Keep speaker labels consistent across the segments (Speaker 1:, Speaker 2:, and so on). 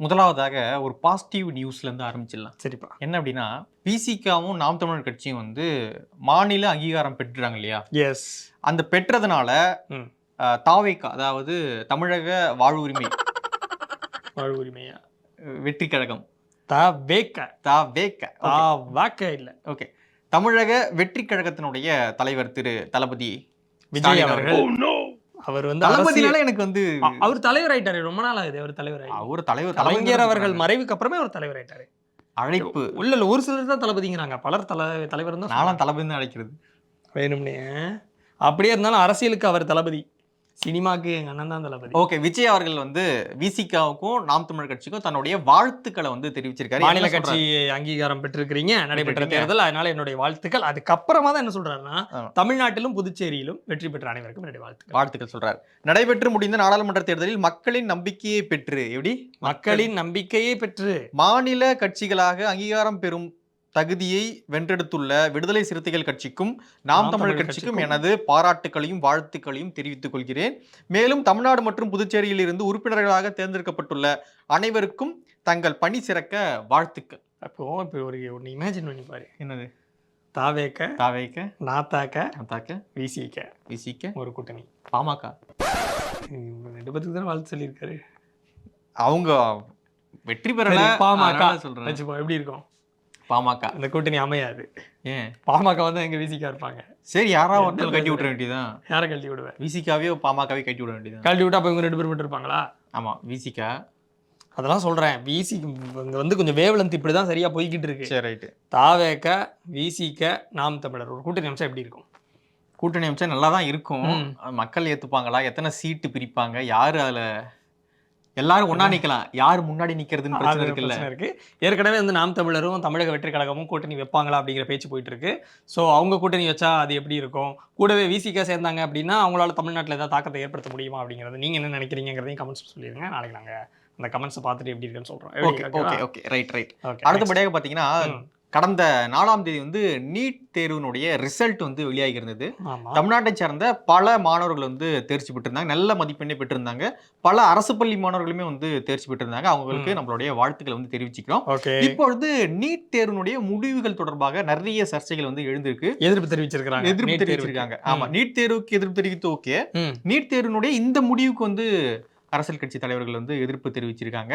Speaker 1: முதலாவதாக ஒரு பாசிட்டிவ் நியூஸ்ல இருந்து ஆரம்பிச்சிடலாம்.
Speaker 2: சரிப்பா.
Speaker 1: என்ன அப்படின்னா விசிகாவும் நாம் தமிழர் கட்சியும் வந்து மாநில அங்கீகாரம் பெற்றுறாங்க இல்லையா?
Speaker 2: எஸ்
Speaker 1: அந்த பெற்றதுனால தாவேக்கா அதாவது தமிழக வாழ்வுரிமை.
Speaker 2: வாழ் உரிமையா
Speaker 1: அஹ், வெற்றி கழகம்
Speaker 2: தா வேக்க தா வாக்க இல்ல.
Speaker 1: ஓகே தமிழக வெற்றி கழகத்தினுடைய தலைவர் திரு தளபதி
Speaker 2: விஜய் அவர்கள். அவர் வந்து
Speaker 1: தளபதினால எனக்கு வந்து
Speaker 2: அவர் தலைவர் ஆயிட்டாரு ரொம்ப நாள் ஆகுது அவர் தலைவர்
Speaker 1: அவர் தலைவர்
Speaker 2: கலைஞர் அவர்கள் மறைவுக்கு அப்புறமே அவர் தலைவர் ஆயிட்டாரு
Speaker 1: அழைப்பு.
Speaker 2: உள்ள இல்ல ஒரு சிலர் தான் தளபதிங்கிறாங்க. பலர் தலை தலைவர் தான்
Speaker 1: நானும் தளபதி தான் அழைக்கிறது.
Speaker 2: வேணும்னே. அப்படியே இருந்தாலும் அரசியலுக்கு அவர் தளபதி. சினிமாக்கு எங்க அண்ணன் தான் தளபதி
Speaker 1: ஓகே விஜய் அவர்கள் வந்து விசிகாவுக்கும் நாம் தமிழர் கட்சிக்கும் தன்னுடைய வாழ்த்துக்களை வந்து தெரிவிச்சிருக்காரு.
Speaker 2: மாநில கட்சி? அங்கீகாரம் பெற்றிருக்கிறீங்க நடைபெற்ற. தேர்தல் அதனால என்னுடைய வாழ்த்துக்கள். அதுக்கப்புறமா தான் என்ன சொல்றாருன்னா. தமிழ்நாட்டிலும் புதுச்சேரியிலும் வெற்றி பெற்ற அனைவருக்கும் என்னுடைய வாழ்த்துக்கள்.
Speaker 1: வாழ்த்துக்கள் சொல்றாரு. நடைபெற்று முடிந்த நாடாளுமன்ற தேர்தலில் மக்களின் நம்பிக்கையை பெற்று எப்படி?
Speaker 2: மக்களின் நம்பிக்கையை பெற்று.
Speaker 1: மாநில கட்சிகளாக அங்கீகாரம் பெறும் தகுதியை வென்றெடுத்துள்ள விடுதலை சிறுத்தைகள் கட்சிக்கும் நாம் தமிழர் கட்சிக்கும் எனது பாராட்டுகளையும் வாழ்த்துக்களையும் தெரிவித்துக் கொள்கிறேன். மேலும் தமிழ்நாடு மற்றும் புதுச்சேரியில் இருந்து உறுப்பினர்களாக தேர்ந்தெடுக்கப்பட்டுள்ள அனைவருக்கும் தங்கள் பணி சிறக்க வாழ்த்துக்கள்.
Speaker 2: அப்போ இப்போ ஒரு ஒன்று இமேஜின் பண்ணி பாரு.
Speaker 1: என்னது?
Speaker 2: தாவேக்க
Speaker 1: தாவேக்க
Speaker 2: நாத்தாக்க
Speaker 1: தாக்க
Speaker 2: விசிக்க.
Speaker 1: விசிக்க.
Speaker 2: ஒரு கூட்டணி.
Speaker 1: பாமக.
Speaker 2: ரெண்டு பேத்துக்கு தான் வாழ்த்து சொல்லியிருக்காரு.
Speaker 1: அவங்க வெற்றி பெறல.
Speaker 2: பாமக. வச்சுப்போம் எப்படி இருக்கும்?
Speaker 1: பாமக.
Speaker 2: இந்த கூட்டணி அமையாது.
Speaker 1: ஏன்?
Speaker 2: பாமக வந்து எங்க விசிக்கா இருப்பாங்க.
Speaker 1: சரி யாராவது ஒருத்தர் கட்டி விட்டுற? வேண்டியதான்
Speaker 2: யாரை கழட்டி விடுவேன்?
Speaker 1: விசிகாவே பாமகவே கட்டி விட வேண்டியதான்
Speaker 2: கழட்டி விட்டா அப்போ இவங்க ரெண்டு பேர் மட்டும் இருப்பாங்களா
Speaker 1: ஆமா விசிகா
Speaker 2: அதெல்லாம் சொல்றேன். விசி இங்க வந்து கொஞ்சம் வேவலந்த் இப்படி தான் சரியா போய்கிட்டு இருக்கு.
Speaker 1: சரி ரைட்டு
Speaker 2: தாவேக்க விசிக்க நாம் தமிழர். ஒரு கூட்டணி அம்சம் எப்படி இருக்கும்?
Speaker 1: கூட்டணி அமைச்சா நல்லா தான் இருக்கும். மக்கள் ஏத்துப்பாங்களா? எத்தனை சீட்டு பிரிப்பாங்க? யாரு அதுல எல்லாரும் ஒண்ணா நிக்கலாம். யார் முன்னாடி நிக்கிறதுன்னு பிரச்சனை இருக்குல்ல.
Speaker 2: இருக்கு. ஏற்கனவே வந்து நாம் தமிழரும் தமிழக வெற்றி கழகமும் கூட்டணி வைப்பாங்களா அப்படிங்கிற பேச்சு போயிட்டு இருக்கு. ஸோ அவங்க கூட்டணி வச்சா அது எப்படி இருக்கும்? கூடவே விசிக சேர்ந்தாங்க அப்படின்னா அவங்களால தமிழ்நாட்டில் ஏதாவது தாக்கத்தை ஏற்படுத்த முடியுமா அப்படிங்கிறது நீங்க என்ன நினைக்கிறீங்கிறதையும் கமெண்ட்ஸ் சொல்லிடுங்க. நாளைக்கு நாங்க அந்த கமெண்ட்ஸை பார்த்துட்டு எப்படி இருக்குன்னு சொல்றோம்.
Speaker 1: Okay okay okay right
Speaker 2: right
Speaker 1: அடுத்தபடியாக பாத்தீங்கன்னா
Speaker 2: ம்.
Speaker 1: கடந்த நாலாம் தேதி வந்து நீட் தேர்வினுடைய ரிசல்ட் வந்து வெளியாகி இருந்தது தமிழ்நாட்டை சார்ந்த பல மாணவர்கள் வந்து தேர்ச்சி பெற்றிருந்தாங்க. நல்ல மதிப்பெண்ணை பெற்றிருந்தாங்க. பல அரசு பள்ளி மாணவர்களுமே வந்து தேர்ச்சி பெற்றிருந்தாங்க. அவங்களுக்கு. நம்மளுடைய வாழ்த்துக்களை வந்து தெரிவிச்சுக்கிறோம். இப்பொழுது நீட் தேர்வினுடைய முடிவுகள் தொடர்பாக நிறைய சர்ச்சைகள் வந்து எழுந்திருக்கு.
Speaker 2: எதிர்ப்பு தெரிவிச்சிருக்காங்க
Speaker 1: எதிர்ப்பு தெரிவிச்சிருக்காங்க. ஆமா நீட் தேர்வுக்கு எதிர்ப்பு தெரிவித்து ஓகே. நீட் தேர்வினுடைய இந்த முடிவுக்கு வந்து அரசியல் கட்சி தலைவர்கள் வந்து எதிர்ப்பு தெரிவிச்சிருக்காங்க.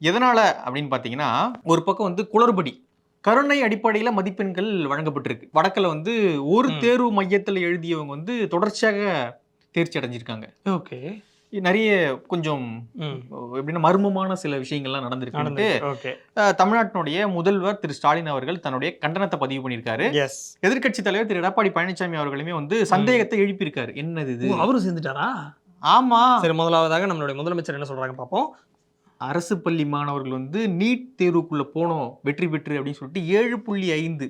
Speaker 1: எதனால அப்படின்னு பாத்தீங்கன்னா ஒரு பக்கம் வந்து குளறுபடி. கருணை அடிப்படையில மதிப்பெண்கள் வழங்கப்பட்டிருக்கு. வடக்குல வந்து ஒரு. தேர்வு மையத்துல எழுதியவங்க வந்து தொடர்ச்சியாக தேர்ச்சி அடைஞ்சிருக்காங்க.
Speaker 2: ஓகே.
Speaker 1: நிறைய கொஞ்சம் எப்படின்னா மர்மமான சில விஷயங்கள்லாம் நடந்திருக்கு. தமிழ்நாட்டினுடைய முதல்வர் திரு ஸ்டாலின் அவர்கள் தன்னுடைய கண்டனத்தை பதிவு பண்ணியிருக்காரு.
Speaker 2: எஸ்
Speaker 1: எதிர்க்கட்சி தலைவர் திரு எடப்பாடி பழனிசாமி அவர்களுமே வந்து சந்தேகத்தை எழுப்பியிருக்காரு. என்னது இது?
Speaker 2: அவரும் சேர்ந்துட்டாரா?
Speaker 1: ஆமா.
Speaker 2: சரி முதலாவதாக நம்மளுடைய முதலமைச்சர் என்ன சொல்றாங்க பார்ப்போம்.
Speaker 1: அரசு பள்ளி மாணவர்கள் வந்து நீட் தேர்வுக்குள்ள போனோம் வெற்றி பெற்று அப்படின்னு சொல்லிட்டு ஏழு புள்ளி ஐந்து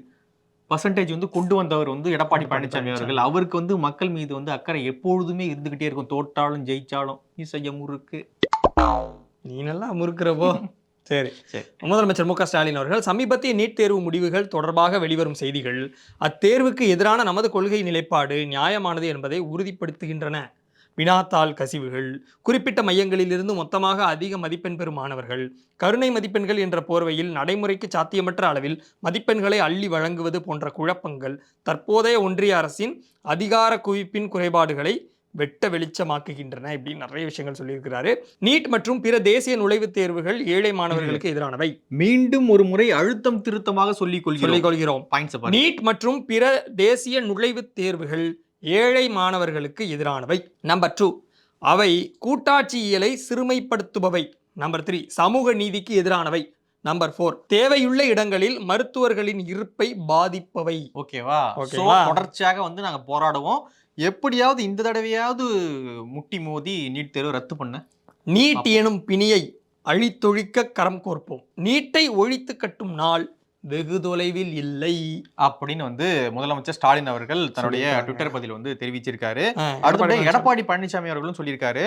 Speaker 1: பர்சன்டேஜ் வந்து கொண்டு வந்தவர் வந்து எடப்பாடி பழனிசாமி அவர்கள். அவருக்கு வந்து மக்கள் மீது வந்து அக்கறை எப்பொழுதுமே இருந்துகிட்டே இருக்கும். தோற்றாலும் ஜெயிச்சாலும் இசைய முறுக்கு.
Speaker 2: நீ நல்லா முறுக்கிறப்போ. சரி.
Speaker 1: சரி.
Speaker 2: முதலமைச்சர் மு க ஸ்டாலின் அவர்கள் சமீபத்திய நீட் தேர்வு முடிவுகள் தொடர்பாக வெளிவரும் செய்திகள் அத்தேர்வுக்கு எதிரான நமது கொள்கை நிலைப்பாடு நியாயமானது என்பதை உறுதிப்படுத்துகின்றன. வினாத்தாள் கசிவுகள் குறிப்பிட்ட மையங்களிலிருந்து மொத்தமாக அதிக மதிப்பெண் பெறும் மாணவர்கள் கருணை மதிப்பெண்கள் என்ற போர்வையில் நடைமுறைக்கு சாத்தியமற்ற அளவில் மதிப்பெண்களை அள்ளி வழங்குவது போன்ற குழப்பங்கள் தற்போதைய ஒன்றிய அரசின் அதிகார குவிப்பின் குறைபாடுகளை வெட்ட வெளிச்சமாக்குகின்றன இப்படி நிறைய விஷயங்கள் சொல்லியிருக்கிறாரு. நீட் மற்றும் பிற தேசிய நுழைவுத் தேர்வுகள் ஏழை மாணவர்களுக்கு எதிரானவை.
Speaker 1: மீண்டும் ஒரு முறை அழுத்தம் திருத்தமாக சொல்லிக் கொள்கிறோம்
Speaker 2: நீட் மற்றும் பிற தேசிய நுழைவுத் தேர்வுகள் ஏழை மாணவர்களுக்கு எதிரானவை. நம்பர் டூ அவை கூட்டாட்சியியலை சிறுமைப்படுத்துபவை. நம்பர் த்ரீ சமூக நீதிக்கு எதிரானவை. நம்பர் ஃபோர் தேவையுள்ள இடங்களில் மருத்துவர்களின் இருப்பை பாதிப்பவை.
Speaker 1: ஓகேவா தொடர்ச்சியாக வந்து நாங்க போராடுவோம். எப்படியாவது இந்த தடவையாவது முட்டி மோதி நீட் தேர்வு ரத்து பண்ண.
Speaker 2: நீட் எனும் பிணியை அழித்தொழிக்க கரம் கோர்ப்போம். நீட்டை ஒழித்து கட்டும் நாள் வெகு தொலைவில் இல்லை
Speaker 1: அப்படின்னு வந்து முதலமைச்சர் ஸ்டாலின் அவர்கள் தன்னுடைய. ட்விட்டர் பதில் வந்து தெரிவிச்சிருக்காரு.
Speaker 2: அஹ்,
Speaker 1: அடுத்தபடி எடப்பாடி பழனிசாமி அவர்களும் சொல்லியிருக்காரு.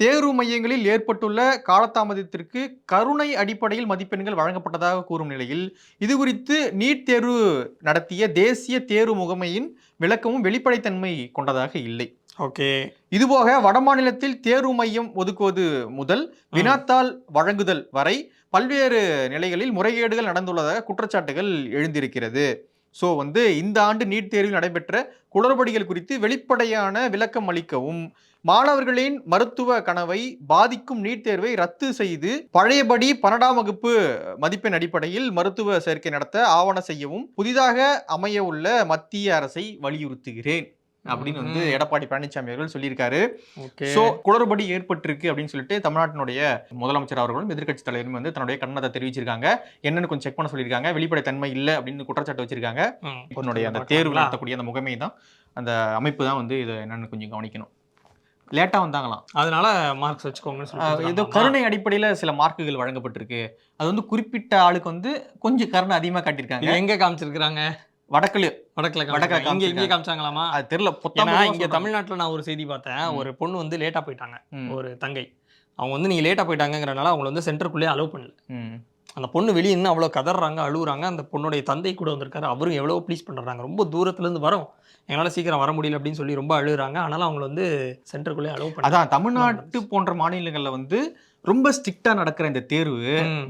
Speaker 1: தேர்வு மையங்களில் ஏற்பட்டுள்ள காலதாமதத்திற்கு கருணை அடிப்படையில் மதிப்பெண்கள் வழங்கப்பட்டதாக கூறும் நிலையில் இது குறித்து நீட் தேர்வு நடத்திய தேசிய தேர்வு முகமையின் விளக்கமும் வெளிப்படைத்தன்மை கொண்டதாக இல்லை.
Speaker 2: ஓகே.
Speaker 1: இதுபோக வடமாநிலத்தில் தேர்வு மையம் ஒதுக்குவது முதல் வினாத்தாள் வழங்குதல் வரை பல்வேறு நிலைகளில் முறைகேடுகள் நடந்துள்ளதாக குற்றச்சாட்டுகள் எழுந்திருக்கிறது. ஸோ வந்து இந்த ஆண்டு நீட் தேர்வில் நடைபெற்ற குளறுபடிகள் குறித்து வெளிப்படையான விளக்கம் அளிக்கவும் மாணவர்களின் மருத்துவ கனவை பாதிக்கும் நீட் தேர்வை ரத்து செய்து பழையபடி பன்னெண்டாம் வகுப்பு மதிப்பெண் அடிப்படையில் மருத்துவ சேர்க்கை நடத்த ஆவண செய்யவும் புதிதாக அமைய உள்ள மத்திய அரசை வலியுறுத்துகிறேன். அப்படின்னு வந்து. எடப்பாடி பழனிசாமி அவர்கள் சொல்லியிருக்காரு. சோ குளறுபடி ஏற்பட்டிருக்கு அப்படின்னு சொல்லிட்டு தமிழ்நாட்டினுடைய முதலமைச்சர் அவர்களும் எதிர்க்கட்சி தலைவரும் வந்து தன்னுடைய கண்டனத்தை தெரிவிச்சிருக்காங்க. என்னன்னு கொஞ்சம் செக் பண்ண சொல்லியிருக்காங்க. வெளிப்படைத்தன்மை இல்லை அப்படின்னு குற்றச்சாட்டு வச்சிருக்காங்க. உன்னுடைய அந்த தேர்வு நடத்தக்கூடிய அந்த முகமை தான் அந்த அமைப்பு தான் வந்து இதை என்னன்னு கொஞ்சம் கவனிக்கணும். லேட்டா வந்தாங்களாம்.
Speaker 2: அதனால மார்க்ஸ் வச்சுக்கோங்கன்னு
Speaker 1: ஏதோ கருணை அடிப்படையில சில மார்க்குகள் வழங்கப்பட்டிருக்கு. அது வந்து குறிப்பிட்ட ஆளுக்கு வந்து கொஞ்சம் கருணை அதிகமா காட்டியிருக்காங்க.
Speaker 2: எங்க காமிச்சிருக்காங்க
Speaker 1: வடக்குல
Speaker 2: வடக்குல
Speaker 1: வடக்குல.
Speaker 2: இங்க. காமிச்சாங்களாமா?
Speaker 1: அது தெரியல பொத்தாம
Speaker 2: இங்க தமிழ்நாட்டுல நான் ஒரு செய்தி பார்த்தேன். ஒரு பொண்ணு வந்து லேட்டா போயிட்டாங்க ஒரு தங்கை. அவங்க வந்து நீங்க லேட்டா போயிட்டாங்கங்கறனால அவங்கள வந்து சென்டருக்குள்ளே அலோவ் பண்ணல. அந்த பொண்ணு வெளியே இன்னும் அவ்வளோ கதறாங்க அழுகுறாங்க அந்த பொண்ணுடைய தந்தை கூட வந்திருக்காரு. அவரும் எவ்வளோ ப்ளீஸ் பண்ணுறாங்க ரொம்ப தூரத்துல இருந்து வரோம். எங்களால் சீக்கிரம் வர முடியல அப்படின்னு சொல்லி ரொம்ப அழுகுறாங்க. ஆனாலும் அவங்கள வந்து சென்டருக்குள்ளே அலோவ் பண்ண
Speaker 1: அதான் தமிழ்நாட்டு போன்ற மாநிலங்கள்ல வந்து ரொம்ப ஸ்ட்ரிக்டா நடக்கிற இந்த தேர்வு.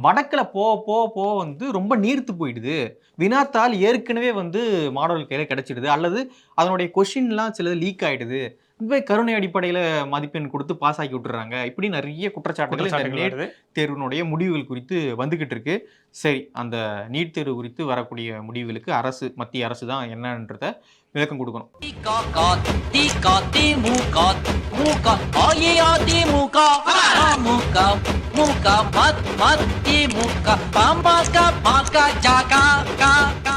Speaker 1: வடக்குல போக போக போக வந்து ரொம்ப நீர்த்து போயிடுது. வினாத்தாள் ஏற்கனவே வந்து மாணவர்கள் கையில கிடைச்சிடுது. அல்லது அதனுடைய கொஷின்லாம் சிலது லீக் ஆயிடுது. இப்போ கருணை அடிப்படையில மதிப்பெண் கொடுத்து பாஸ் ஆக்கி விட்டுறாங்க. இப்படி நிறைய குற்றச்சாட்டுகள் நீட். தேர்வினுடைய முடிவுகள் குறித்து வந்துகிட்டு இருக்கு. சரி அந்த நீட் தேர்வு குறித்து வரக்கூடிய முடிவுகளுக்கு அரசு மத்திய அரசு தான் என்னன்றத விளக்கம் கொடுக்கணும்.
Speaker 3: Tikat, tikat,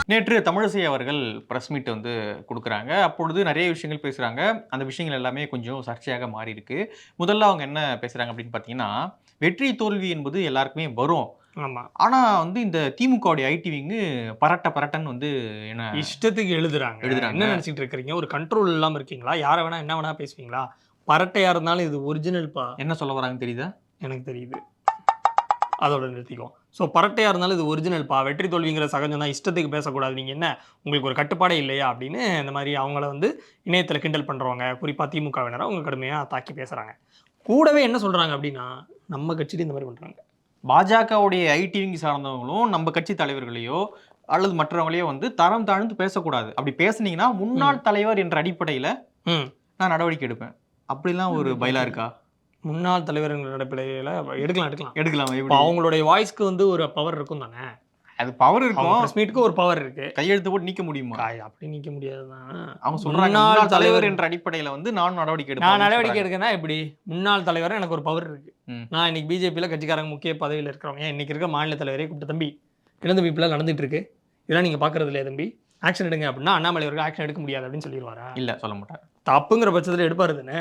Speaker 1: நேற்று தமிழிசை அவர்கள் பிரஸ் மீட் வந்து கொடுக்குறாங்க. அப்பொழுது நிறைய விஷயங்கள் பேசுகிறாங்க அந்த விஷயங்கள் எல்லாமே கொஞ்சம் சர்ச்சையாக மாறி இருக்கு முதல்ல அவங்க என்ன பேசுகிறாங்க அப்படின்னு பார்த்தீங்கன்னா வெற்றி தோல்வி என்பது எல்லாருக்குமே வரும்.
Speaker 2: ஆமா.
Speaker 1: ஆனால் வந்து இந்த திமுகவுடைய ஐடி விங்கு பரட்ட பரட்டன்னு வந்து என்ன
Speaker 2: இஷ்டத்துக்கு எழுதுறாங்க.
Speaker 1: எழுதுறாங்க.
Speaker 2: என்ன நினைச்சிட்டு இருக்கீங்க ஒரு கண்ட்ரோல் இல்லாம இருக்கீங்களா? யாரை வேணா என்ன வேணா பேசுவீங்களா? பரட்டையா இருந்தாலும் இது ஒரிஜினல் பா?
Speaker 1: என்ன சொல்ல வராங்க தெரியுதா?
Speaker 2: எனக்கு தெரியுது. அதோட நிறுத்திக்கும் ஸோ பரட்டையா இருந்தாலும் இது ஒரிஜினல் பா. வெற்றி தோல்விங்கிற சகஜம் தான். இஷ்டத்துக்கு பேசக்கூடாது. நீங்க என்ன? உங்களுக்கு ஒரு கட்டுப்பாடே இல்லையா? அப்படின்னு இந்த மாதிரி அவங்கள வந்து இணையத்துல கிண்டல் பண்றவங்க குறிப்பா திமுகவினரை அவங்க கடுமையா தாக்கி பேசுறாங்க. கூடவே என்ன சொல்றாங்க அப்படின்னா நம்ம கட்சியில இந்த மாதிரி பண்றாங்க.
Speaker 1: பாஜகவுடைய ஐடி விங் சார்ந்தவங்களும் நம்ம கட்சி தலைவர்களையோ அல்லது மற்றவங்களையோ வந்து தரம் தாழ்ந்து பேசக்கூடாது. அப்படி பேசுனீங்கன்னா முன்னாள் தலைவர் என்ற அடிப்படையில்
Speaker 2: ம்.
Speaker 1: நான் நடவடிக்கை எடுப்பேன். அப்படிலாம் ஒரு பயிலா இருக்கா?
Speaker 2: முன்னாள் தலைவர்கள் அடிப்படையில எடுக்கலாம் எடுக்கலாம்.
Speaker 1: எடுக்கலாம்
Speaker 2: இப்போ அவங்களுடைய வாய்ஸ்க்கு வந்து ஒரு பவர் இருக்கும் தானே?
Speaker 1: அது பவர் இருக்கும்.
Speaker 2: பிரஸ் ஒரு பவர் இருக்கு.
Speaker 1: கையெழுத்து போட்டு நீக்க முடியுமா?
Speaker 2: அப்படி நிக்க முடியாதுதான்.
Speaker 1: அவங்க சொல்றாங்க தலைவர் என்ற அடிப்படையில வந்து நானும் நடவடிக்கை
Speaker 2: நான்
Speaker 1: எடுப்பேன்
Speaker 2: நடவடிக்கை எடுக்கனா எப்படி? முன்னாள் தலைவர் எனக்கு ஒரு பவர் இருக்கு. நான் இன்னைக்கு பிஜேபியில் கட்சிக்காரங்க முக்கிய பதவியில் இருக்கிறவங்க. ஏன் இன்னைக்கு இருக்க மாநில தலைவரே கூப்பிட்டு தம்பி தம்பி இப்படிலாம் நடந்துட்டு இருக்கு. இதெல்லாம் நீங்க பாக்குறது இல்லையா தம்பி? ஆக்ஷன் எடுங்க அப்படின்னா அண்ணாமலை அவர்கள் ஆக்ஷன் எடுக்க முடியாது அப்படின்னு சொல்லிடுவாரா?
Speaker 1: இல்ல சொல்ல மாட்டாரு.
Speaker 2: தப்புங்கிற பட்சத்தில் எடுப்பாரு தானே?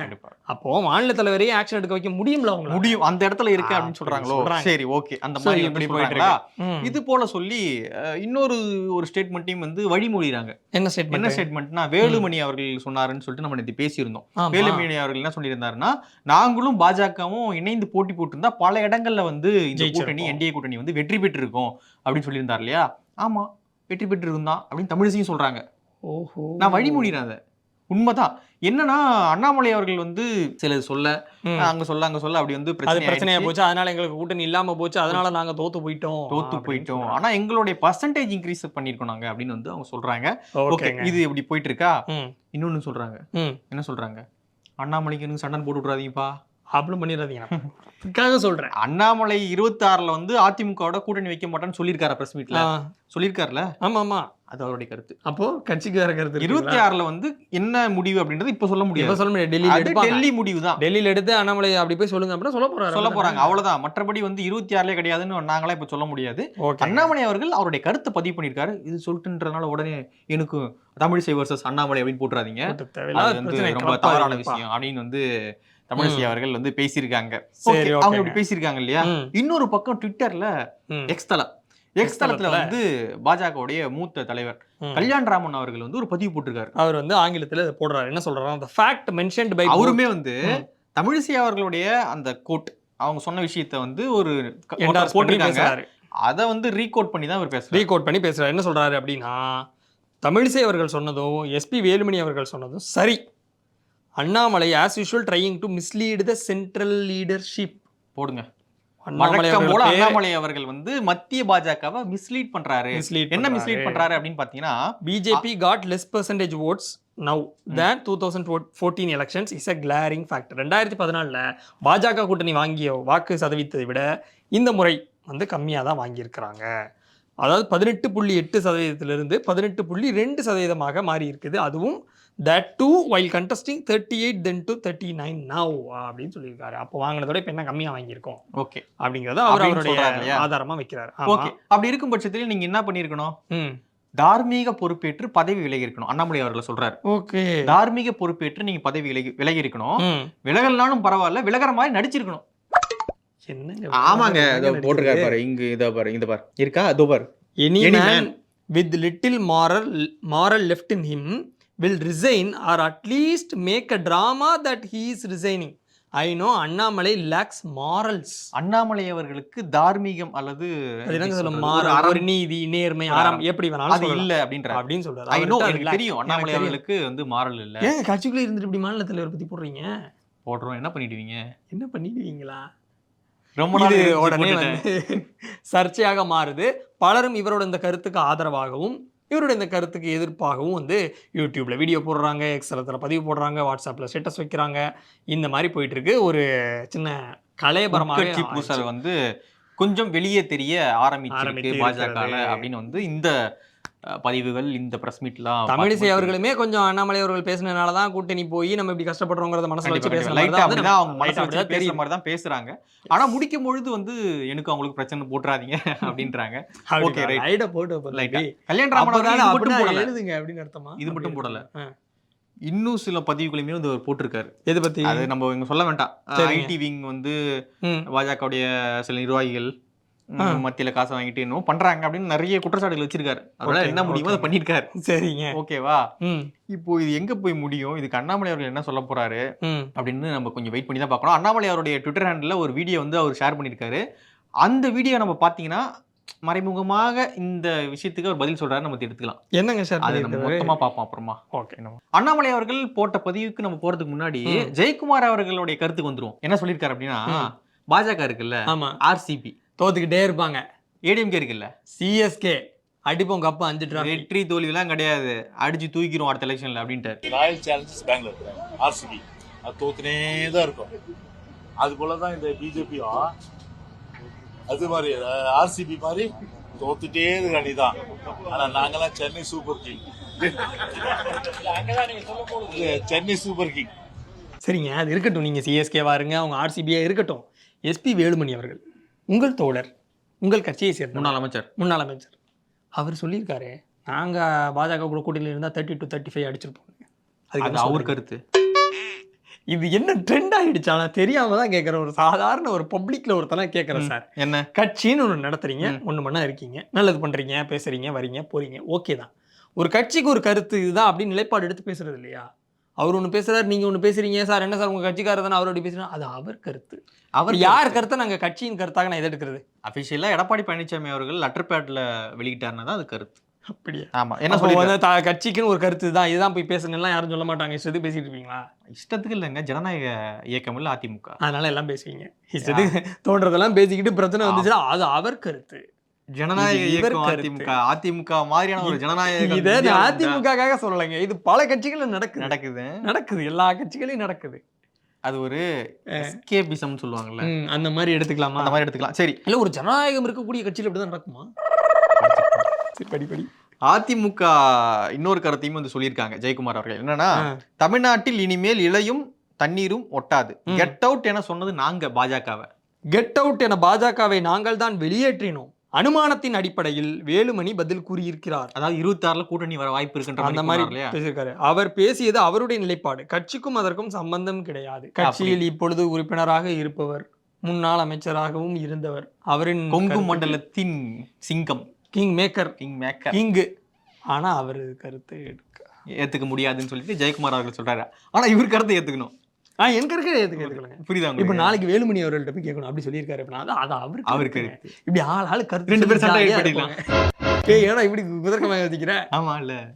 Speaker 2: அப்போ மாநில தலைவரையே ஆக்ஷன் எடுக்க வைக்க முடியும்ல அவங்க
Speaker 1: முடியும். அந்த இடத்துல இருக்கு அப்படின்னு சொல்றாங்களோ?
Speaker 2: சொல்றாங்க.
Speaker 1: சரி ஓகே. அந்த மாதிரி
Speaker 2: இப்படி
Speaker 1: இப்படி
Speaker 2: போயிட்டு
Speaker 1: இது போல சொல்லி இன்னொரு ஒரு ஸ்டேட்மெண்ட்டையும் வந்து வழிமொழிறாங்க.
Speaker 2: என்ன
Speaker 1: என்ன
Speaker 2: ஸ்டேட்மெண்ட்
Speaker 1: ஸ்டேட்மெண்ட்னா வேலுமணி அவர்கள் சொன்னாருன்னு சொல்லிட்டு நம்ம நேத்து பேசியிருந்தோம். வேலுமணி அவர்கள் என்ன சொல்லியிருந்தாருன்னா நாங்களும் பாஜகவும் இணைந்து போட்டி போட்டிருந்தா பல இடங்கள்ல வந்து இந்த. கூட்டணி என்டிஏ கூட்டணி வந்து வெற்றி பெற்றிருக்கும் அப்படின்னு சொல்லியிருந்தார் இல்லையா? ஆமா வெற்றி பெற்றிருக்கும் தான் அப்படின்னு தமிழிசையும் சொல்றாங்க.
Speaker 2: ஓஹோ.
Speaker 1: நான் வழிமொழிறேன் அதை. உண்மைதான். என்னன்னா அண்ணாமலை அவர்கள் வந்து சிலது சொல்ல. அங்க சொல்ல அங்க சொல்ல அப்படி வந்து பிரச்சனை
Speaker 2: பிரச்சனையா. போச்சு. அதனால எங்களுக்கு கூட்டணி இல்லாம போச்சு. அதனால நாங்க தோத்து போயிட்டோம்.
Speaker 1: தோத்து
Speaker 2: அப்படின்னு
Speaker 1: போயிட்டோம். ஆனா எங்களுடைய பர்சன்டேஜ் இன்க்ரீஸ் பண்ணிருக்கோம் நாங்க அப்படின்னு வந்து அவங்க சொல்றாங்க. ஓகே இது இப்படி போயிட்டு இருக்கா இன்னொன்னு சொல்றாங்க. என்ன சொல்றாங்க? அண்ணாமலைக்கு எனக்கு சண்டன் போட்டு விட்றாதீங்கப்பா
Speaker 2: அப்பளும் பண்ணிடாதீங்க. சொல்றேன்.
Speaker 1: அண்ணாமலை இருபத்தி ஆறுல வந்து அதிமுகவோட கூட்டணி வைக்க மாட்டேன்னு சொல்லியிருக்காரு பிரஸ் மீட்ல சொல்லியிருக்காருல?
Speaker 2: ஆமா ஆமா
Speaker 1: அது அவருடைய கருத்து.
Speaker 2: அப்போ கட்சிக்கு வேற கருத்து
Speaker 1: இருபத்தி? ஆறுல வந்து என்ன முடிவு அப்படின்றது இப்ப சொல்ல முடியாது.
Speaker 2: சொல்ல முடியாது.
Speaker 1: அது
Speaker 2: எடுப்பாங்க.
Speaker 1: டெல்லி முடிவு தான்.
Speaker 2: டெல்லியில எடுத்து அண்ணாமலை அப்படி போய் சொல்லுங்க அப்படின்னா சொல்ல போறாரு
Speaker 1: சொல்ல போறாங்க. அவ்வளவுதான். மற்றபடி வந்து இருபத்தி ஆறுலயே கிடையாதுன்னு நாங்களே இப்ப சொல்ல முடியாது. அண்ணாமலை அவர்கள் அவருடைய கருத்தை பதிவு பண்ணியிருக்காரு. இது சொல்லிட்டுன்றதுனால உடனே எனக்கு தமிழிசை வர்சஸ் அண்ணாமலை அப்படின்னு போட்டுறாதீங்க. ரொம்ப தவறான விஷயம் அப்படின்னு வந்து தமிழிசை. அவர்கள் வந்து பேசியிருக்காங்க. அவங்க. இப்படி பேசியிருக்காங்க இல்லையா? இன்னொரு பக்கம் ட்விட்டர்ல எக்ஸ் தளம். எக்ஸ் தளத்துல வந்து பாஜகவுடைய மூத்த தலைவர் கல்யாண் ராமன் அவர்கள் வந்து ஒரு பதிவு போட்டிருக்காரு.
Speaker 2: அவர் வந்து ஆங்கிலத்துல போடுறாரு. என்ன சொல்றாரு அந்த ஃபேக்ட் மென்ஷன்ட் பை
Speaker 1: அவருமே வந்து. தமிழிசை அவர்களுடைய அந்த கோட் அவங்க சொன்ன விஷயத்த வந்து ஒரு போட்டிருக்காங்க. அதை வந்து ரீகோட் பண்ணி தான் அவர் பேசுறாரு.
Speaker 2: ரீகோட் பண்ணி பேசுறாரு. என்ன சொல்றாரு அப்படின்னா தமிழிசை அவர்கள் சொன்னதும் எஸ்பி வேலுமணி அவர்கள் சொன்னதும் சரி. Annamalai as usual trying to mislead the central leadership
Speaker 1: போடுங்க. வழக்கம் போல அண்ணாமலை அவர்கள் வந்து மத்திய பாஜகவை மிஸ்லீட் பண்றாரு. என்ன. மிஸ்லீட் பண்றாரு அப்படின்னு பாத்தீங்கன்னா
Speaker 2: BJP got less percentage votes now than two thousand fourteen elections is a glaring factor ரெண்டாயிரத்தி பதினாலில் பாஜக கூட்டணி வாங்கிய வாக்கு சதவீதத்தை விட இந்த முறை வந்து கம்மியாக தான் வாங்கியிருக்கிறாங்க. அதாவது பதினெட்டு புள்ளி எட்டு சதவீதத்திலிருந்து பதினெட்டு புள்ளி ரெண்டு சதவீதமாக மாறி இருக்குது அதுவும் that too while contesting thirty eight then to thirty nine now அப்படின்னு சொல்லியிருக்காரு. அப்போ வாங்கினதோட இப்போ என்ன கம்மியாக வாங்கியிருக்கோம்?
Speaker 1: ஓகே.
Speaker 2: அப்படிங்கிறத அவர் அவருடைய? ஆதாரமாக வைக்கிறார்.
Speaker 1: ஓகே. அப்படி இருக்கும் பட்சத்துல நீங்க என்ன பண்ணிருக்கணும்
Speaker 2: ம்.
Speaker 1: தார்மீக பொறுப்பேற்று பதவி விலகி இருக்கணும் அண்ணாமலை அவர்கள் சொல்றாரு.
Speaker 2: ஓகே.
Speaker 1: தார்மீக பொறுப்பேற்று நீங்க பதவி விலகி விலகி இருக்கணும் விலகல்னாலும் பரவாயில்ல விலகிற மாதிரி நடிச்சிருக்கணும்.
Speaker 2: என்னங்க
Speaker 1: ஆமாங்க இதோ போட்டிருக்காரு? பாரு இங்க இதோ பாரு இந்த பாரு. இருக்கா? அதோ பாரு.
Speaker 2: Any,
Speaker 1: Any
Speaker 2: man,
Speaker 1: man.
Speaker 2: with little moral moral left resign or at least make a drama that he is resigning. I know Annamalai lacks morals.
Speaker 1: Annamalai அவர்களுக்கு தார்மீகம் அல்லது
Speaker 2: என்னங்க சொல்ல மாற நீதி நேர்மை அறம். எப்படி வேணாலும்
Speaker 1: அது. இல்ல அப்படின்ற
Speaker 2: அப்படின்னு சொல்றாரு.
Speaker 1: ஐ நோ எனக்கு. தெரியும். அண்ணாமலை. அவர்களுக்கு வந்து மாறல் இல்ல.
Speaker 2: ஏங்க கட்சிக்குள்ள இருந்துட்டு இப்படி மாநில தலைவர் பத்தி போடுறீங்க?
Speaker 1: போடுறோம். என்ன பண்ணிடுவீங்க?
Speaker 2: என்ன பண்ணிடுவீங்களா?
Speaker 1: ரொம்ப நாள்
Speaker 2: உடனே சர்ச்சையாக மாறுது. பலரும் இவரோட இந்த கருத்துக்கு ஆதரவாகவும் இவரோட இந்த கருத்துக்கு எதிர்ப்பாகவும் வந்து யூடியூப்ல வீடியோ போடுறாங்க எக்ஸலத்தில் பதிவு போடுறாங்க வாட்ஸ்அப்ல ஸ்டேட்டஸ் வைக்கிறாங்க. இந்த மாதிரி போயிட்டு இருக்கு. ஒரு சின்ன கலையபரமாக
Speaker 1: பூசல் வந்து கொஞ்சம் வெளியே தெரிய ஆரம்பிச்சிருக்கு பாஜக. அப்படின்னு வந்து இந்த பதிவுகள் இந்த பிரஸ் மீட்லாம்
Speaker 2: தமிழிசை அவர்களுமே கொஞ்சம் அண்ணாமலை அவர்கள் பேசினதுனால தான் கூட்டணி போய் நம்ம இப்படி கஷ்டப்படுறோங்கிறத மனசுல வச்சு பேசுற
Speaker 1: அவங்க பேசுற. மாதிரி தான் பேசுறாங்க. ஆனா முடிக்கும் பொழுது வந்து எனக்கு அவங்களுக்கு பிரச்சனை போட்டுறாதீங்க அப்படின்றாங்க.
Speaker 2: light ஆ போட்டு
Speaker 1: அவர்கள்
Speaker 2: அப்பதானே
Speaker 1: இது மட்டும்
Speaker 2: எழுதுங்க அப்படின்னு அர்த்தமா?
Speaker 1: இது மட்டும் போடல. இன்னும் சில பதிவுகளையுமே வந்து அவர் போட்டிருக்காரு.
Speaker 2: எது பத்தி?
Speaker 1: அது நம்ம இங்க சொல்ல வேண்டாம். ஐடி விங் வந்து. பாஜகவுடைய சில நிர்வாகிகள். மத்தியில காசை வாங்கிட்டு இன்னும் பண்றாங்க அப்படின்னு நிறைய குற்றச்சாட்டுகள் வச்சிருக்காரு. அதனால என்ன முடியுமோ அதை. பண்ணிருக்காரு
Speaker 2: சரிங்க.
Speaker 1: ஓகேவா? இப்போ இது எங்க போய் முடியும்? இதுக்கு அண்ணாமலை அவர்கள் என்ன சொல்ல போறாரு? அப்படின்னு நம்ம கொஞ்சம் வெயிட் பண்ணி தான் பார்க்கணும். அண்ணாமலை அவருடைய ட்விட்டர் ஹேண்டில் ஒரு வீடியோ வந்து அவர் ஷேர் பண்ணியிருக்காரு. அந்த வீடியோ நம்ம பார்த்தீங்கன்னா மறைமுகமாக இந்த விஷயத்துக்கு அவர் பதில் சொல்றாரு நம்ம எடுத்துக்கலாம்.
Speaker 2: என்னங்க சார்
Speaker 1: அதை நம்ம மொத்தமா பார்ப்போம் அப்புறமா.
Speaker 2: ஓகே
Speaker 1: அண்ணாமலை அவர்கள் போட்ட பதிவுக்கு நம்ம போறதுக்கு முன்னாடி. ஜெயக்குமார் அவர்களுடைய கருத்துக்கு வந்துரும் என்ன சொல்லியிருக்காரு அப்படின்னா. பாஜக இருக்குல்ல
Speaker 2: ஆமா.
Speaker 1: ஆர்சிபி
Speaker 2: தோத்துக்கிட்டே இருப்பாங்க.
Speaker 1: ஏடிஎம்கே இருக்குல்ல?
Speaker 2: சிஎஸ்கே அடிப்போம் கப்பா அஞ்சு டிராஃபி
Speaker 1: வெற்றி தோல்விலாம் கிடையாது. அடிச்சு தூக்கிரும் அடுத்த எலெக்ஷன்ல அப்படின்ட்டு
Speaker 4: ராயல் சேலஞ்சர்ஸ் பெங்களூர் ஆர்சிபி அது தோத்துனே தான் இருக்கும். அது போல தான் இந்த பிஜேபியும் அது மாதிரி ஆர்சிபி மாதிரி தோத்துட்டே இருக்கிற அணி தான் ஆனா நாங்கெல்லாம் Chennai super king Chennai super king
Speaker 2: சரிங்க அது இருக்கட்டும். நீங்க சிஎஸ்கே வாருங்க அவங்க ஆர்சிபியா இருக்கட்டும். எஸ்பி வேலுமணி அவர்கள். உங்கள் தோழர் உங்கள் கட்சியை சேர்ந்த
Speaker 1: முன்னாள் அமைச்சர்.
Speaker 2: முன்னாள் அமைச்சர். அவர் சொல்லியிருக்காரு நாங்க பாஜக கூட கூட்டணியில் இருந்தா தேர்ட்டி டு தேர்ட்டி ஃபைவ் அடிச்சிருப்போம். அதுக்கு
Speaker 1: அது அவர்? கருத்து.
Speaker 2: இது என்ன ட்ரெண்ட் ஆயிடுச்சு? ஆனா தெரியாம தான் கேட்குற ஒரு சாதாரண ஒரு பப்ளிக்ல ஒருத்தனா கேட்குறேன் சார்.
Speaker 1: என்ன?
Speaker 2: கட்சின்னு ஒன்று நடத்துறீங்க ஒன்று மண்ணா இருக்கீங்க. நல்லது பண்றீங்க பேசுறீங்க வரீங்க போறீங்க ஓகே தான். ஒரு கட்சிக்கு ஒரு கருத்து இதுதான் அப்படின்னு நிலைப்பாடு எடுத்து பேசுறது இல்லையா? அவர் ஒன்று பேசுறாரு நீங்க ஒன்று பேசுறீங்க. சார் என்ன சார் உங்க கட்சிக்காரர் தானே அவரோட பேசுறா அது அவர் கருத்து.
Speaker 1: அவர்
Speaker 2: யார் கருத்தை நாங்க கட்சியின் கருத்தாக நான் எதை எடுக்கிறது
Speaker 1: அபிஷியலா எடப்பாடி பழனிசாமி அவர்கள் லெட்டர் பேட்ல வெளியிட்டாருன்னா தான் அது கருத்து.
Speaker 2: அப்படியா?
Speaker 1: ஆமா என்ன சொல்லி
Speaker 2: கட்சிக்குன்னு ஒரு கருத்து தான் இதுதான் போய் பேசுங்கலாம் யாரும் சொல்ல மாட்டாங்க. இஷ்டத்துக்கு பேசிட்டு இருப்பீங்களா?
Speaker 1: இஷ்டத்துக்கு இல்லைங்க. ஜனநாயக இயக்கம் இல்ல அதிமுக.
Speaker 2: அதனால எல்லாம் பேசுவீங்க. இஷ்டத்துக்கு தோன்றதெல்லாம் பேசிக்கிட்டு பிரச்சனை வந்துச்சுன்னா அது அவர் கருத்து.
Speaker 1: ஜனநாயக இயக்கம். அதிமுக அதிமுக மாதிரியான ஒரு ஜனநாயக
Speaker 2: இதை அதிமுகக்காக சொல்லலைங்க. இது பல கட்சிகளும் நடக்குது.
Speaker 1: நடக்குது.
Speaker 2: நடக்குது. எல்லா கட்சிகளையும் நடக்குது.
Speaker 1: அது ஒரு எஸ்கேபிசம் சொல்லுவாங்கல்ல.
Speaker 2: அந்த மாதிரி எடுத்துக்கலாமா?
Speaker 1: அந்த மாதிரி எடுத்துக்கலாம். சரி.
Speaker 2: இல்ல ஒரு ஜனநாயகம் இருக்கக்கூடிய கட்சியில் இப்படிதான் நடக்குமா? சரி படி படி.
Speaker 1: அதிமுக இன்னொரு கருத்தையும் வந்து சொல்லியிருக்காங்க ஜெயக்குமார் அவர்கள். என்னன்னா. தமிழ்நாட்டில் இனிமேல் இலையும் தண்ணீரும் ஒட்டாது. கெட் அவுட் என சொன்னது நாங்க பாஜகவை.
Speaker 2: கெட் அவுட் என பாஜகவை நாங்கள் தான் வெளியேற்றினோம். அனுமானத்தின் அடிப்படையில் வேலுமணி பதில் கூறியிருக்கிறார்.
Speaker 1: அதாவது இருபத்தி ஆறுல கூட்டணி வர வாய்ப்பு இருக்குன்ற
Speaker 2: அந்த
Speaker 1: மாதிரி
Speaker 2: பேசியிருக்காரு. அவர் பேசியது அவருடைய நிலைப்பாடு. கட்சிக்கும் அதற்கும் சம்பந்தம் கிடையாது. கட்சியில் இப்பொழுது உறுப்பினராக இருப்பவர் முன்னாள் அமைச்சராகவும் இருந்தவர். அவரின்
Speaker 1: கொங்கு மண்டலத்தின் சிங்கம்.
Speaker 2: King maker
Speaker 1: king maker
Speaker 2: king ஆனா அவர் கருத்து
Speaker 1: ஏத்துக்க முடியாதுன்னு சொல்லிட்டு ஜெயக்குமார் அவர்கள் சொல்றாரு. ஆனா இவர் கருத்தை ஏத்துக்கணும்.
Speaker 2: ஆ என் கருத்து ஏத்துக்க ஏத்துக்கலங்க
Speaker 1: புரியுதா
Speaker 2: இப்ப நாளைக்கு வேலுமணி அவர்கள்ட்ட போய் கேட்கணும். அப்படி சொல்லியிருக்காரு. அப்படின்னா அது- அது அவருக்கு
Speaker 1: அவருக்கு.
Speaker 2: இப்படி ஆள் ஆளு கருத்து
Speaker 1: ரெண்டு பேரும் சண்டை.
Speaker 2: இருப்பாங்க. ஏய் ஏன்னா இப்படி குதிரக்கமாக யோசிக்கிற?
Speaker 1: ஆமா இல்ல.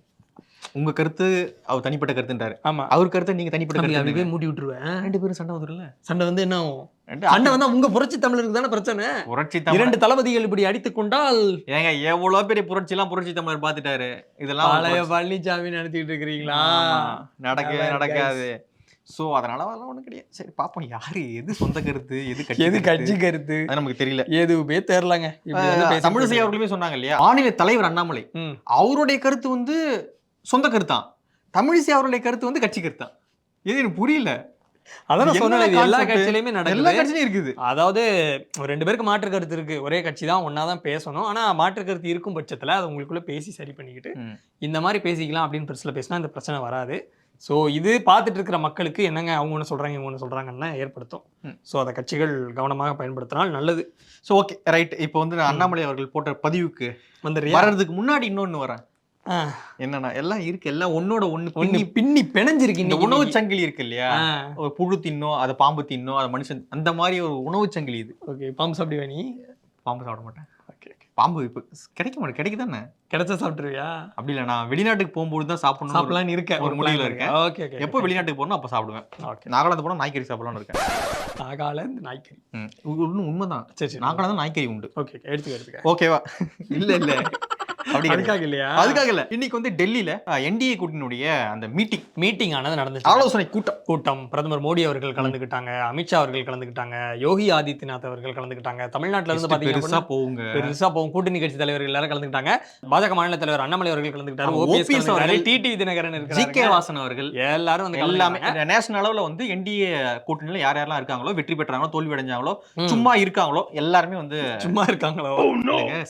Speaker 1: உங்க கருத்து அவர் தனிப்பட்ட கருத்துன்றாரு.
Speaker 2: ஆமா.
Speaker 1: அவர் கருத்தை நீங்க தனிப்பட்ட கருத்து
Speaker 2: அப்படியே மூடி விட்டுருவேன்.
Speaker 1: ரெண்டு பேரும் சண்டை வந்துரும்ல?
Speaker 2: சண்டை வந்து என்ன ஆகும்? சண்டை வந்தா உங்க புரட்சி தமிழருக்கு தானே பிரச்சனை?
Speaker 1: புரட்சி தமிழ்.
Speaker 2: இரண்டு தளபதிகள் இப்படி அடித்துக் கொண்டால்
Speaker 1: ஏங்க எவ்வளவு பெரிய புரட்சி எல்லாம் புரட்சி தமிழர் பாத்துட்டாரு. இதெல்லாம்
Speaker 2: பழைய. பழனிசாமி நடத்திட்டு இருக்கிறீங்களா?
Speaker 1: நடக்கவே நடக்காது. சோ அதனால அதெல்லாம் ஒண்ணும் கிடையாது. சரி பாப்போம். யாரு? எது சொந்த கருத்து? எது கட்சி
Speaker 2: எது கட்சி கருத்து?
Speaker 1: அது நமக்கு தெரியல.
Speaker 2: எதுவுமே பேசிட்டு
Speaker 1: தமிழிசை. அவர்களுமே சொன்னாங்க இல்லையா? மாநில தலைவர் அண்ணாமலை. அவருடைய கருத்து வந்து சொந்த கருத்தான் தமிழிசை அவருடைய கருத்து வந்து கட்சி கருத்தான் இது எனக்கு புரியல.
Speaker 2: அதான் சொன்னேன் எல்லா? கட்சியிலுமே
Speaker 1: எல்லா கட்சியும் இருக்குது.
Speaker 2: அதாவது ரெண்டு பேருக்கு மாற்று கருத்து இருக்கு. ஒரே கட்சி தான் ஒன்னா தான் பேசணும். ஆனா மாற்று கருத்து இருக்கும் பட்சத்துல அதை உங்களுக்குள்ள பேசி சரி பண்ணிக்கிட்டு. இந்த மாதிரி பேசிக்கலாம் அப்படின்னு பிரச்சனை பேசினா இந்த பிரச்சனை வராது. ஸோ இது பார்த்துட்டு இருக்கிற மக்களுக்கு என்னங்க அவங்க ஒன்று சொல்றாங்க இவங்க ஒன்று சொல்றாங்கன்னா ஏற்படுத்தும். ஸோ அதை கட்சிகள் கவனமாக பயன்படுத்தினால் நல்லது.
Speaker 1: சோ ஓகே ரைட் இப்போ வந்து அண்ணாமலை அவர்கள் போட்ட பதிவுக்கு
Speaker 2: வந்துடுறியா
Speaker 1: வர்றதுக்கு முன்னாடி இன்னொன்னு வரேன். என்னன்னா எல்லாம் இருக்கு எல்லாம் ஒன்னோட ஒண்ணு பின்னி
Speaker 2: பின்னி பிணைஞ்சிருக்கு
Speaker 1: இந்த உணவு. சங்கிலி இருக்கு இல்லையா. ஒரு புழு தின்னும் அதை பாம்பு தின்னும் அதை மனுஷன் அந்த மாதிரி ஒரு உணவு சங்கிலி இது.
Speaker 2: ஓகே பாம்பு சாப்பிடுவா நீ?
Speaker 1: பாம்பு சாப்பிட மாட்டேன். பாம்பு இப்போ கிடைக்க மாட்டேன் கிடைக்குதானே
Speaker 2: கிடைச்சா சாப்பிட்டுருவியா?
Speaker 1: அப்படி இல்லை நான் வெளிநாட்டுக்கு போகும்போது தான் சாப்பிடணும்
Speaker 2: சாப்பிடலாம்னு இருக்க
Speaker 1: ஒரு முடிவுல இருக்கேன்.
Speaker 2: ஓகே ஓகே
Speaker 1: எப்போ வெளிநாட்டுக்கு போகணும் அப்போ சாப்பிடுவேன்.
Speaker 2: ஓகே.
Speaker 1: நாகாலாந்து போனால் நாய்க்கறி சாப்பிடலாம்னு இருக்கேன்.
Speaker 2: நாகாலாந்து நாய்க்கறி
Speaker 1: ம். ஒண்ணும் உண்மைதான்.
Speaker 2: சரி சரி.
Speaker 1: நாகாலாந்து நாய்க்கறி உண்டு.
Speaker 2: ஓகே. எடுத்துக்க எடுத்துக்க.
Speaker 1: ஓகேவா? இல்ல இல்ல.
Speaker 2: அதுக்காக இல்லையா?
Speaker 1: அதுக்காக இல்ல. இன்னைக்கு வந்து டெல்லியில என்டிஏ கூட்டணியுடைய அந்த மீட்டிங்
Speaker 2: மீட்டிங் ஆனது நடந்துச்சு.
Speaker 1: ஆலோசனை கூட்டம்.
Speaker 2: கூட்டம். பிரதமர் மோடி அவர்கள் கலந்துக்கிட்டாங்க அமித்ஷா அவர்கள் கலந்துக்கிட்டாங்க யோகி ஆதித்யநாத் அவர்கள் கலந்துக்கிட்டாங்க. தமிழ்நாட்டுல இருந்து பாத்தீங்க
Speaker 1: பெருசா
Speaker 2: அப்படின்னா
Speaker 1: போவுங்க
Speaker 2: பெருசா போகும். கூட்டணி கட்சி தலைவர்கள் எல்லாரும் கலந்துக்கிட்டாங்க. பாஜக மாநில தலைவர் அண்ணாமலை அவர்கள் கலந்துக்கிட்டாரு ஓபிஎஸ்
Speaker 1: அவர்கள்,
Speaker 2: TT
Speaker 1: Dhinakaran
Speaker 2: G
Speaker 1: K Vasan அவர்கள்.
Speaker 2: எல்லாரும் வந்து
Speaker 1: எல்லாமே நேஷனல் அளவுல வந்து என்டிஏ கூட்டணியில யார் யாரெல்லாம் இருக்காங்களோ வெற்றி பெற்றாங்களோ தோல்வி அடைஞ்சாங்களோ
Speaker 2: சும்மா
Speaker 1: இருக்காங்களோ எல்லாருமே வந்து
Speaker 2: சும்மா இருக்காங்களோ?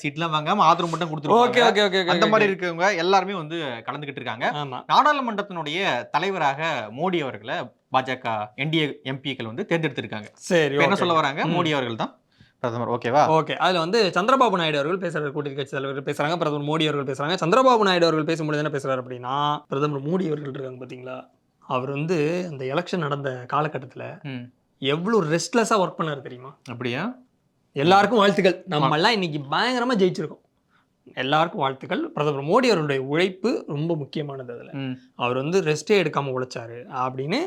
Speaker 1: சீட்லாம் வாங்காம ஆதரவு மட்டும்
Speaker 2: ஓகே ஓகே
Speaker 1: அந்த மாதிரி இருக்கவங்க எல்லாருமே வந்து கலந்துகிட்டு இருக்காங்க. நாடாளுமன்றத்தினுடைய தலைவராக மோடி அவர்களை பாஜக என்டிஏ எம்பிக்கள் வந்து தேர்ந்தெடுத்திருக்காங்க.
Speaker 2: சரி
Speaker 1: என்ன. சொல்ல வராங்க. மோடி அவர்கள் தான் பிரதமர். ஓகேவா?
Speaker 2: ஓகே. அதுல வந்து சந்திரபாபு நாயுடு அவர்கள் பேசுறாரு கூட்டணி கட்சி தலைவர் பேசுறாங்க பிரதமர் மோடி அவர்கள் பேசுறாங்க. சந்திரபாபு நாயுடு அவர்கள் பேசும்போது என்ன பேசுறாரு அப்படின்னா பிரதமர் மோடி அவர்கள் இருக்காங்க பாத்தீங்களா? அவர் வந்து அந்த எலெக்ஷன் நடந்த காலகட்டத்துல
Speaker 1: ம்.
Speaker 2: எவ்வளவு ரெஸ்ட்லெஸ்ஸா ஒர்க் பண்ணாரு தெரியுமா?
Speaker 1: அப்படியா?
Speaker 2: எல்லாருக்கும் வாழ்த்துக்கள். நம்ம எல்லாம் இன்னைக்கு பயங்கரமா ஜெயிச்சிருக்கோம். எல்லாருக்கும் வாழ்த்துக்கள். பிரதமர் மோடி அவருடைய உழைப்பு ரொம்ப முக்கியமானது அதில். அவர் வந்து ரெஸ்டே எடுக்காமல் உழைச்சாரு அப்படின்னு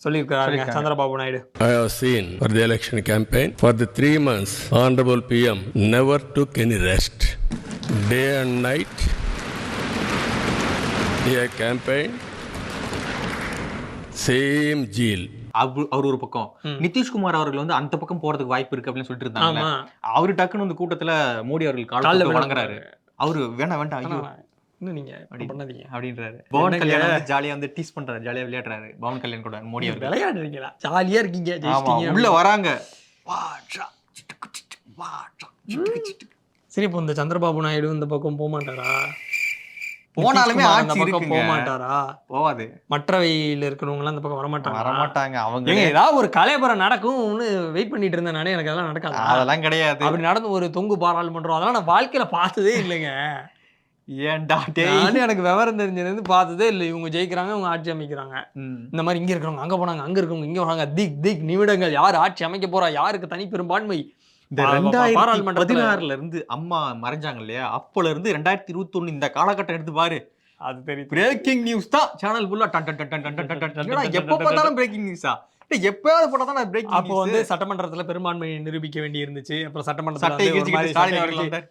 Speaker 1: சொல்லியிருக்கிறாருங்க
Speaker 2: Chandrababu Naidu.
Speaker 5: I have seen for the election campaign for the three months honourable PM never took any rest day and night a campaign same zeal
Speaker 1: அவர் ஒரு பக்கம். நிதிஷ்குமார் அவர்கள் வந்து அந்த பக்கம் போறதுக்கு வாய்ப்பு இருக்கு அப்படின்னு சொல்லிட்டு இருந்தாங்க அவரு டக்குன்னு வந்து கூட்டத்துல மோடி அவர்கள்
Speaker 2: காலையில்
Speaker 1: வழங்குறாரு அவரு வேண்டாம் வேண்டாம் ஐயோ.
Speaker 2: இன்னும் நீங்க. பண்ணாதீங்க.
Speaker 1: அப்படின்றாரு. பவன்? கல்யாணம் வந்து ஜாலியா வந்து டீஸ் பண்றாரு ஜாலியா விளையாடுறாரு. பவன் கல்யாண் கூட மோடி அவர்கள்.
Speaker 2: விளையாடுறீங்களா? ஜாலியா இருக்கீங்க
Speaker 1: உள்ள வராங்க.
Speaker 2: சரி இப்போ இந்த சந்திரபாபு நாயுடு இந்த பக்கம் போக மாட்டாரா
Speaker 1: போனாலுமே ஆட்சி இருக்குங்க.
Speaker 2: போக மாட்டாரா
Speaker 1: போவாது.
Speaker 2: மற்றவையில் இருக்கிறவங்க அந்த பக்கம் வர மாட்டாங்க
Speaker 1: வரமாட்டாங்க அவங்க
Speaker 2: ஏதாவது ஒரு கலைபரம் நடக்கும்னு வெயிட் பண்ணிட்டு இருந்தேன் நானே எனக்கு அதெல்லாம் நடக்காது?
Speaker 1: அதெல்லாம் கிடையாது.
Speaker 2: அப்படி நடந்து ஒரு தொங்கு பாராளுமன்றம் அதெல்லாம் நான் வாழ்க்கையில பார்த்ததே இல்லைங்க.
Speaker 1: ஏன்டா டேய்?
Speaker 2: நானே எனக்கு விவரம் தெரிஞ்சது பார்த்ததே இல்லை. இவங்க ஜெயிக்கிறாங்க இவங்க ஆட்சி அமைக்கிறாங்க. இந்த மாதிரி இங்க இருக்கிறவங்க அங்க போனாங்க அங்க இருக்கவங்க இங்க வராங்க. திக் திக் நிமிடங்கள். யார் ஆட்சி அமைக்க போறா? யாருக்கு தனி பெரும்பான்மை
Speaker 1: இந்த ரெண்டாயிரத்தி பதினாறுல இருந்து அம்மா மறைஞ்சாங்க இல்லையா? அப்போல இருந்து ரெண்டாயிரத்தி இருபத்தி ஒண்ணு இந்த காலகட்டம் எடுத்து பாரு.
Speaker 2: அது தெரியும்
Speaker 1: பிரேக்கிங் நியூஸ் தான். சேனல் ஃபுல்லா டன் டன் டன் டன் டன் டன் எப்போ பார்த்தாலும் பிரேக்கிங் நியூஸா எப்பயாவது போட்டா தான் பிரேக்கிங்
Speaker 2: அப்போ வந்து சட்டமன்றத்துல பெரும்பான்மையை நிரூபிக்க வேண்டி இருந்துச்சு அப்புறம் சட்டமன்ற
Speaker 1: சட்டை ஸ்டாலின் அவர்கள்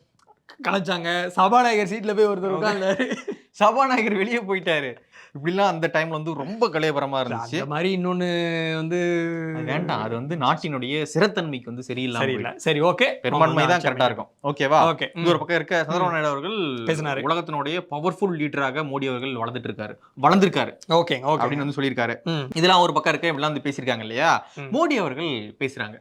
Speaker 2: கலைச்சாங்க. சபாநாயகர் சீட்ல போய் ஒருத்தர் உட்கார்ந்தாரு.
Speaker 1: சபாநாயகர் வெளியே போயிட்டாரு. இப்படிலாம் அந்த டைம்ல வந்து ரொம்ப கலையபரமா இருந்துச்சு.
Speaker 2: அந்த மாதிரி இன்னொன்னு வந்து
Speaker 1: வேண்டாம் அது வந்து நாட்டினுடைய சிறத்தன்மைக்கு வந்து சரியில்லாம
Speaker 2: சரியில்லை. சரி ஓகே.
Speaker 1: பெரும்பான்மை தான் கரெக்டா இருக்கும். ஓகேவா
Speaker 2: ஓகே.
Speaker 1: இது ஒரு பக்கம் இருக்க சந்திரபாபு நாயுடு அவர்கள்
Speaker 2: பேசினாரு.
Speaker 1: உலகத்தினுடைய பவர்ஃபுல் லீடராக மோடி அவர்கள் வளர்ந்துட்டு இருக்காரு. வளர்ந்திருக்காரு.
Speaker 2: Okay okay.
Speaker 1: அப்படின்னு வந்து சொல்லியிருக்காரு. இதெல்லாம் ஒரு பக்கம் இருக்க இப்படிலாம் வந்து பேசியிருக்காங்க இல்லையா. மோடி அவர்கள் பேசுறாங்க.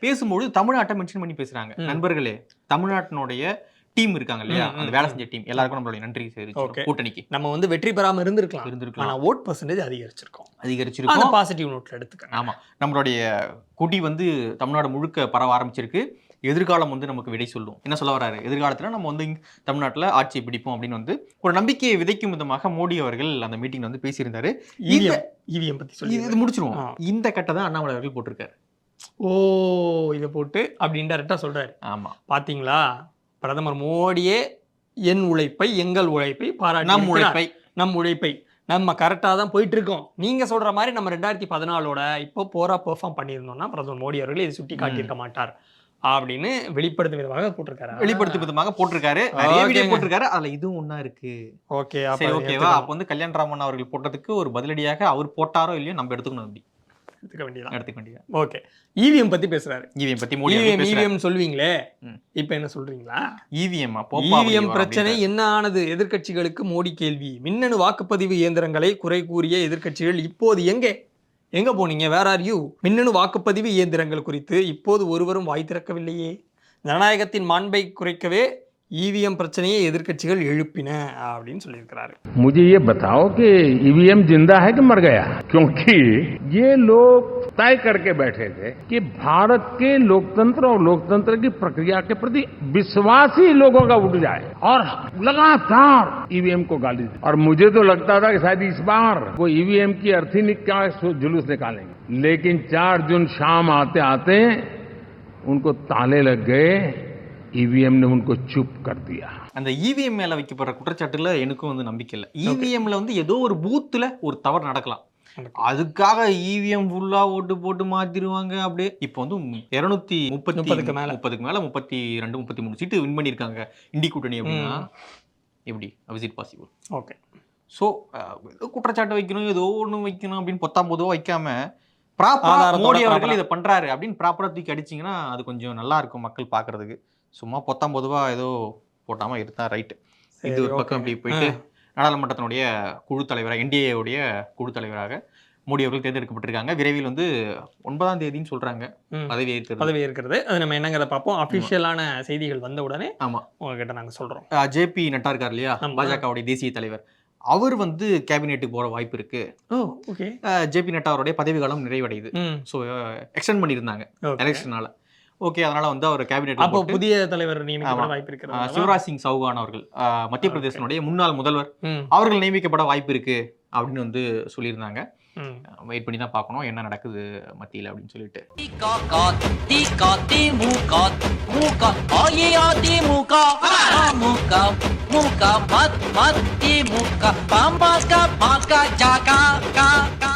Speaker 1: பேசும்போது தமிழ்நாட்டை மென்ஷன் பண்ணி பேசுறாங்க. நண்பர்களே தமிழ்நாட்டினுடைய டீம் இருக்காங்க இல்லையா? அந்த வேலை. செஞ்ச டீம். எல்லாருக்கும் நம்மளுடைய நன்றி. தெரிவிச்சு கூட்டணிக்கு.
Speaker 2: நம்ம வந்து வெற்றி பெறாம இருந்திருக்கலாம்.
Speaker 1: இருந்திருக்கலாம்.
Speaker 2: ஆனா ஓட் பர்சன்டேஜ் அதிகரிச்சிருக்கோம்.
Speaker 1: அதிகரிச்சிருக்கோம்.
Speaker 2: பாசிட்டிவ் நோட்ல எடுத்துக்கங்க.
Speaker 1: ஆமா. நம்மளுடைய கொடி வந்து தமிழ்நாடு முழுக்க பரவ ஆரம்பிச்சிருக்கு. எதிர்காலம் வந்து நமக்கு விடை சொல்லும். என்ன சொல்ல வராரு எதிர்காலத்துல நம்ம வந்து தமிழ்நாட்டுல ஆட்சியை பிடிப்போம் அப்படின்னு வந்து ஒரு நம்பிக்கையை விதைக்கும் விதமாக மோடி அவர்கள் அந்த மீட்டிங்ல வந்து பேசியிருந்தாரு.
Speaker 2: இவிஎம் பத்தி சொல்லி
Speaker 1: இது முடிச்சிருவோம். இந்த கட்டை தான் அண்ணாமலை அவர்கள் போட்டிருக்காரு.
Speaker 2: ஓ இதை போட்டு அப்படி இன்டெரக்டா சொல்றாரு.
Speaker 1: ஆமா.
Speaker 2: பாத்தீங்களா? பிரதமர் மோடியே என் உழைப்பை எங்கள் உழைப்பை பாராட்டி
Speaker 1: நம். உழைப்பை.
Speaker 2: நம் உழைப்பை. நம்ம கரெக்டாக தான் போயிட்டு இருக்கோம் நீங்க சொல்ற மாதிரி நம்ம ரெண்டாயிரத்தி பதினாலோட இப்போ போரா பெர்ஃபார்ம் பண்ணியிருந்தோம்னா பிரதமர் மோடி அவர்கள் இதை சுட்டி காட்டியிருக்க மாட்டார் அப்படின்னு வெளிப்படுத்தும் விதமாக போட்டிருக்காரு.
Speaker 1: வெளிப்படுத்தும் விதமாக போட்டிருக்காரு. நிறைய வீடியோ. போட்டிருக்காரு. அதுல இதுவும் ஒண்ணா இருக்கு.
Speaker 2: ஓகே
Speaker 1: ஓகேவா? அப்ப வந்து கல்யாண் ராமன் அவர்கள் போட்டதுக்கு ஒரு பதிலடியாக அவர் போட்டாரோ இல்லையோ நம்ம எடுத்துக்கணும் அப்படி.
Speaker 2: எடுத்துக்க வேண்டியதான்
Speaker 1: எடுத்துக்க வேண்டியது
Speaker 2: ஓகே இவிஎம் பத்தி பேசுறாரு.
Speaker 1: இவிஎம் பத்தி மோடி
Speaker 2: இவிஎம் இவிஎம் சொல்வீங்களே. இப்போ என்ன சொல்றீங்களா?
Speaker 1: இவிஎம்
Speaker 2: இவிஎம் பிரச்சனை என்ன ஆனது? எதிர்க்கட்சிகளுக்கு மோடி கேள்வி. மின்னணு வாக்குப்பதிவு இயந்திரங்களை குறை கூறிய எதிர்க்கட்சிகள் இப்போது எங்கே? எங்க போனீங்க? வேற ஆர் யூ மின்னணு வாக்குப்பதிவு இயந்திரங்கள் குறித்து இப்போது ஒருவரும் வாய் திறக்கவில்லையே. ஜனநாயகத்தின் மாண்பை குறைக்கவே இவிஎம் பிரச்சனையை எதிர்க்கட்சிகள் எழுப்பின அப்படின்னு சொல்லியிருக்கிறாரு
Speaker 6: मुझे ये बताओ कि ईवीएम जिंदा है कि मर गया क्योंकि ये लोग तय करके बैठे थे कि भारत के लोकतंत्र और लोकतंत्र की प्रक्रिया के प्रति विश्वास ही लोगों का उठ जाए और लगातार ईवीएम को गाली दी और मुझे तो लगता था कि शायद इस बार वो ईवीएम की अर्थी निका जुलूस निकालेंगे लेकिन 4 जून शाम आते आते उनको ताले लग गए ईवीएम ने उनको चुप कर दिया
Speaker 1: அந்த இவிஎம் மேல வைக்கப்படுற குற்றச்சாட்டுல எனக்கும் வந்து நம்பிக்கை இல்லை இவிஎம்ல வந்து ஏதோ ஒரு பூத்துல ஒரு தவறு நடக்கலாம் அதுக்காக இவிஎம் ஃபுல்லா ஓட்டு போட்டு மாத்திருவாங்க அப்படியே இப்போ வந்து இருநூத்தி முப்பத்தி
Speaker 2: முப்பதுக்கு மேல.
Speaker 1: முப்பதுக்கு மேல முப்பத்தி ரெண்டு முப்பத்தி மூணு சீட்டு வின் பண்ணியிருக்காங்க இண்டி கூட்டணி அப்படின்னா எப்படி with it possible
Speaker 2: okay
Speaker 1: so ஏதோ குற்றச்சாட்டு வைக்கணும் ஏதோ ஒன்று வைக்கணும் அப்படின்னு பொத்தாம் பொதுவாக வைக்காம ப்ராப்பரா
Speaker 2: ஆதாரத்தோட
Speaker 1: மோடி அவர்கள்
Speaker 2: proper-ஆ.
Speaker 1: இதை பண்றாரு அப்படின்னு ப்ராப்பரா தூக்கி அடிச்சீங்கன்னா அது கொஞ்சம் நல்லா இருக்கும் மக்கள் பார்க்கிறதுக்கு சும்மா பொத்தாம் பொதுவா ஏதோ போட்டாம இருந்தா ரைட் இது ஒரு பக்கம் இப்படி போயிட்டு நாடாளுமன்றத்தினுடைய குழு தலைவராக உடைய குழு தலைவராக மோடி அவர்கள் தேர்ந்தெடுக்கப்பட்டிருக்காங்க. விரைவில் வந்து ஒன்பதாம் தேதின்னு சொல்றாங்க. பதவி ஏற்கிறது.
Speaker 2: பதவி இருக்கிறது அது நம்ம என்னங்கிறத பார்ப்போம்? அஃபிஷியலான செய்திகள் வந்த உடனே
Speaker 1: ஆமா.
Speaker 2: உங்ககிட்ட நாங்க சொல்றோம்.
Speaker 1: ஜேபி நட்டா இருக்கார் இல்லையா. பாஜகவுடைய தேசிய தலைவர். அவர் வந்து கேபினெட்டுக்கு போற வாய்ப்பு இருக்கு.
Speaker 2: ஓ ஓகே
Speaker 1: ஜேபி நட்டா அவருடைய பதவி காலம் நிறைவடையுது. ஸோ எக்ஸ்டெண்ட் பண்ணியிருந்தாங்க. எலெக்ஷனால ஓகே அதனால வந்து அவர் கேபினெட்
Speaker 2: அப்போ புதிய தலைவர் நியமிக்கப்பட. வாய்ப்பு இருக்கிறது
Speaker 1: சிவராஜ் சிங் சௌகான் அவர்கள் மத்திய பிரதேசனுடைய முன்னாள் முதல்வர். அவர்கள் நியமிக்கப்பட வாய்ப்பு இருக்கு அப்படின்னு வந்து சொல்லியிருந்தாங்க. வெயிட் பண்ணி தான் பார்க்கணும் என்ன நடக்குது மத்தியில் அப்படின்னு சொல்லிட்டு.